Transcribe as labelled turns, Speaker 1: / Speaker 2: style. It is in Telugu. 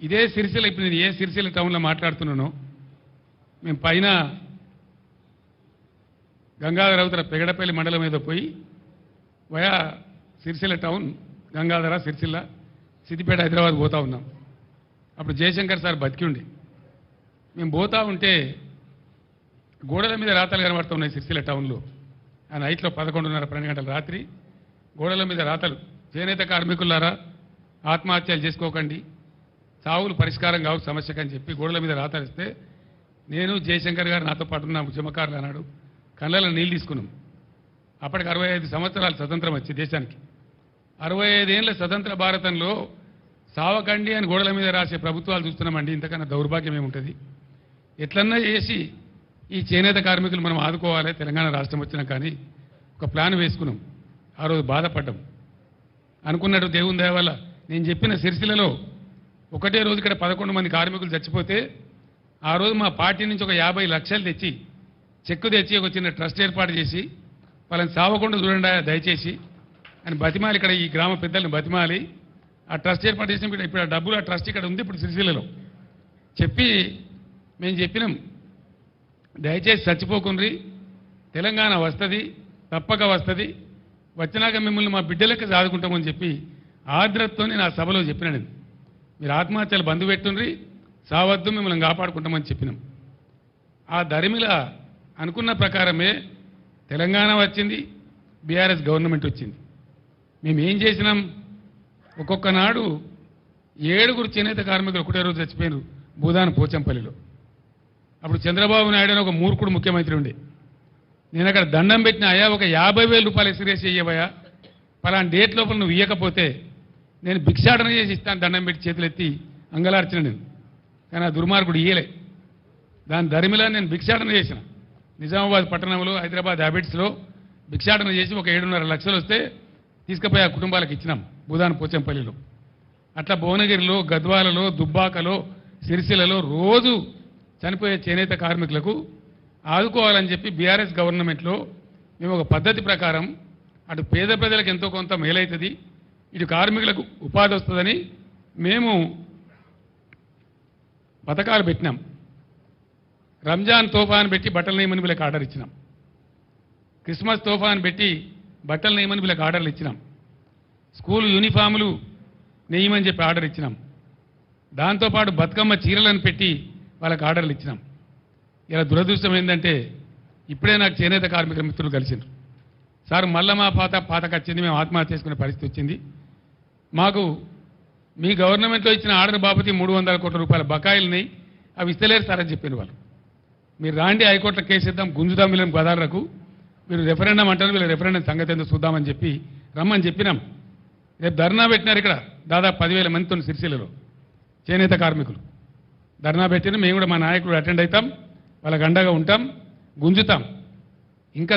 Speaker 1: ఇదే సిరిసిల్ల ఇప్పుడు నేను ఏ సిరిసిల్ల టౌన్లో మాట్లాడుతున్నానో మేము పైన గంగాధర అవతల పెగడపల్లి మండలం మీద పోయి వయా సిరిసిల్ల టౌన్ గంగాధర సిరిసిల్ల సిద్దిపేట హైదరాబాద్ పోతా ఉన్నాం. అప్పుడు జయశంకర్ సార్ బతికి ఉండి మేము పోతా ఉంటే గోడల మీద రాతలు కనబడుతున్నాయి సిరిసిల్ల టౌన్లో. ఆ నైట్లో పదకొండున్నర పన్నెండు గంటల రాత్రి గోడల మీద రాతలు. చేనేత కార్మికులారా ఆత్మహత్యలు చేసుకోకండి. సాగులు పరిష్కారం కావు సమస్యకని చెప్పి గోడల మీద రాతరిస్తే నేను జయశంకర్ గారు నాతో పాటు నా ఉద్యమకారులు అన్నాడు. కళ్ళలో నీళ్ళు తీసుకున్నాం. అప్పటికి అరవై ఐదు సంవత్సరాలు స్వతంత్రం వచ్చి దేశానికి. అరవై ఐదేళ్ళ స్వతంత్ర భారతంలో సావకండి అని గోడల మీద రాసే ప్రభుత్వాలు చూస్తున్నామండి. ఇంతకన్నా దౌర్భాగ్యం ఏముంటుంది? ఎట్లన్నా చేసి ఈ చేనేత కార్మికులు మనం ఆదుకోవాలి తెలంగాణ రాష్ట్రం వచ్చినా కానీ ఒక ప్లాన్ వేసుకున్నాం. ఆ రోజు బాధపడ్డాం. అనుకున్నట్టు దేవుని దయ వల్ల. నేను చెప్పిన సిరిసిలలో ఒకటే రోజు ఇక్కడ పదకొండు మంది కార్మికులు చచ్చిపోతే ఆ రోజు మా పార్టీ నుంచి ఒక యాభై లక్షలు తెచ్చి చెక్కు తెచ్చి ఒక చిన్న ట్రస్ట్ ఏర్పాటు చేసి వాళ్ళని సావకుండా చూడండి దయచేసి అని బతిమాలి ఇక్కడ ఈ గ్రామ పెద్దల్ని బతిమాలి. ఆ ట్రస్ట్ ఏర్పాటు చేసిన ఇప్పుడు ఆ డబ్బులు ఆ ట్రస్ట్ ఇక్కడ ఉంది ఇప్పుడు సిరిసిల్లలో. చెప్పి మేము చెప్పినాం దయచేసి చచ్చిపోకుండ్రి తెలంగాణ వస్తుంది తప్పక వస్తుంది వచ్చినాక మిమ్మల్ని మా బిడ్డలకి సాదుకుంటామని చెప్పి ఆర్ద్రతతో నేను ఆ సభలో చెప్పిన మీరు ఆత్మహత్యలు బంధు పెట్టుండ్రి సావద్దు మిమ్మల్ని కాపాడుకుంటామని చెప్పినాం. ఆ దరిమిల అనుకున్న ప్రకారమే తెలంగాణ వచ్చింది బీఆర్ఎస్ గవర్నమెంట్ వచ్చింది. మేము ఏం చేసినాం? ఒక్కొక్క నాడు ఏడుగురు చేనేత కార్మికులు ఒకటే రోజు చచ్చిపోయారు భూదాన పోచంపల్లిలో. అప్పుడు చంద్రబాబు నాయుడు అని ఒక మూర్ఖుడు ముఖ్యమంత్రి ఉండే. నేను అక్కడ దండం పెట్టిన అయ్యా ఒక యాభై వేల రూపాయలు ఎక్స్రేస్ చెయ్యవయ్యా. పలానా డేట్ లోపల నువ్వు ఇవ్వకపోతే నేను భిక్షాటన చేసి ఇస్తాను దండం పెట్టి చేతులు ఎత్తి అంగలార్చిన నేను. కానీ ఆ దుర్మార్గుడు ఇయ్యలే. దాని ధరిమిలా నేను భిక్షాటన చేసిన. నిజామాబాద్ పట్టణంలో హైదరాబాద్ హ్యాబిట్స్లో భిక్షాటన చేసి ఒక ఏడున్నర లక్షలు వస్తే తీసుకుపోయి ఆ కుటుంబాలకు ఇచ్చినాం భూదాన్ పోచంపల్లిలో. అట్లా భువనగిరిలో గద్వాలలో దుబ్బాకలో సిరిసిల్లలో రోజు చనిపోయే చేనేత కార్మికులకు ఆదుకోవాలని చెప్పి బీఆర్ఎస్ గవర్నమెంట్లో మేము ఒక పద్ధతి ప్రకారం అటు పేద ప్రజలకు ఎంతో కొంత మేలవుతుంది ఇటు కార్మికులకు ఉపాధి వస్తుందని మేము పథకాలు పెట్టినాం. రంజాన్ తోఫాన్ పెట్టి బట్టల నేమని వీళ్ళకి ఆర్డర్ ఇచ్చినాం. క్రిస్మస్ తోఫాన్ పెట్టి బట్టల నేమని వీళ్ళకి ఆర్డర్లు ఇచ్చినాం. స్కూల్ యూనిఫాములు నెయ్యమని చెప్పి ఆర్డర్ ఇచ్చినాం. దాంతోపాటు బతుకమ్మ చీరలను పెట్టి వాళ్ళకి ఆర్డర్లు ఇచ్చినాం. ఇలా దురదృష్టం ఏంటంటే ఇప్పుడే నాకు చేనేత కార్మిక మిత్రులు కలిసిండ్రు సార్ మళ్ళా మా పాత పాతకు వచ్చింది మేము ఆత్మహత్య చేసుకునే పరిస్థితి వచ్చింది. మాకు మీ గవర్నమెంట్లో ఇచ్చిన ఆర్డర్ బాపతి మూడు వందల కోట్ల రూపాయల బకాయిలున్నాయి. అవి ఇస్తలేరు సార్ అని చెప్పిన వాళ్ళు. మీరు రాండి హైకోర్టులో కేసు ఇద్దాం గుంజుదాం వీళ్ళని గోదావరకు మీరు రెఫరెండం అంటారు వీళ్ళ రెఫరెండం సంగతి ఏందో చూద్దామని చెప్పి రమ్మని చెప్పినాం. రేపు ధర్నా పెట్టినారు ఇక్కడ దాదాపు పదివేల మందితో సిరిసిల్లలో చేనేత కార్మికులు. ధర్నా పెట్టిన మేము కూడా మా నాయకుడు అటెండ్ అవుతాం వాళ్ళకి అండగా ఉంటాం గుంజుతాం. ఇంకా